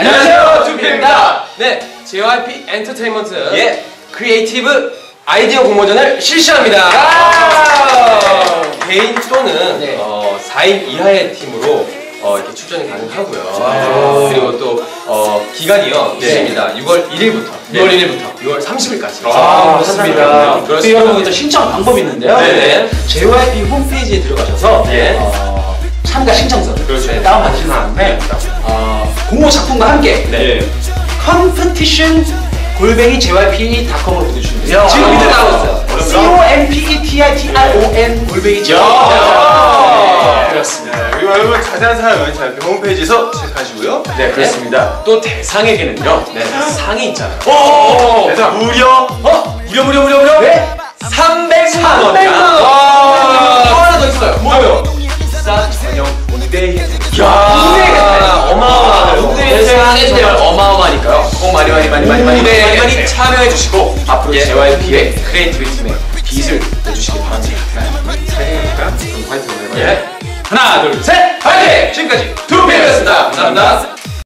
안녕하세요, 두피입니다. 네, JYP 엔터테인먼트 예. 크리에이티브 아이디어 공모전을 실시합니다. 개인 또는 네. 어, 4인 이하의 팀으로 어, 이렇게 출전이 가능하고요. 그리고 또 어, 기간이요. 네. 있습니다. 6월 1일부터 6월 1일부터 6월 30일까지. 아, 그렇습니다. 그. 여러분 또 신청 방법이 있는데요. 네네. JYP 홈페이지에 들어가셔서 예. 어, 참가 신청서 그렇죠. 다운 받으신 다음에 어, 공모 작품과 함께 네. 컴피티션 골뱅이 JYP.com으로 보내주시면 돼요. 야, 지금 아, 밑에 나왔어요. 어렵다. C O M P E T I T I O N 골뱅이 야. JYP. 그렇습니다. 네, 그리고 여러분 자세한 사항은 저희 홈페이지에서 체크하시고요. 네, 그렇습니다. 또 대상에게는요. 네, 상이 있잖아요. 오! 그래서 무려 어? 무려 무려 무려 많이 많이 많이 많이 많이 많이 많이. 참여해 주시고 앞으로 예. JYP의 크리에이티브 팀에 빛을 내주시기 바랍니다. 사랑합니까? 그럼 파이팅. 예. 하나, 둘, 셋. 파이팅! 지금까지 두피였습니다. 감사합니다.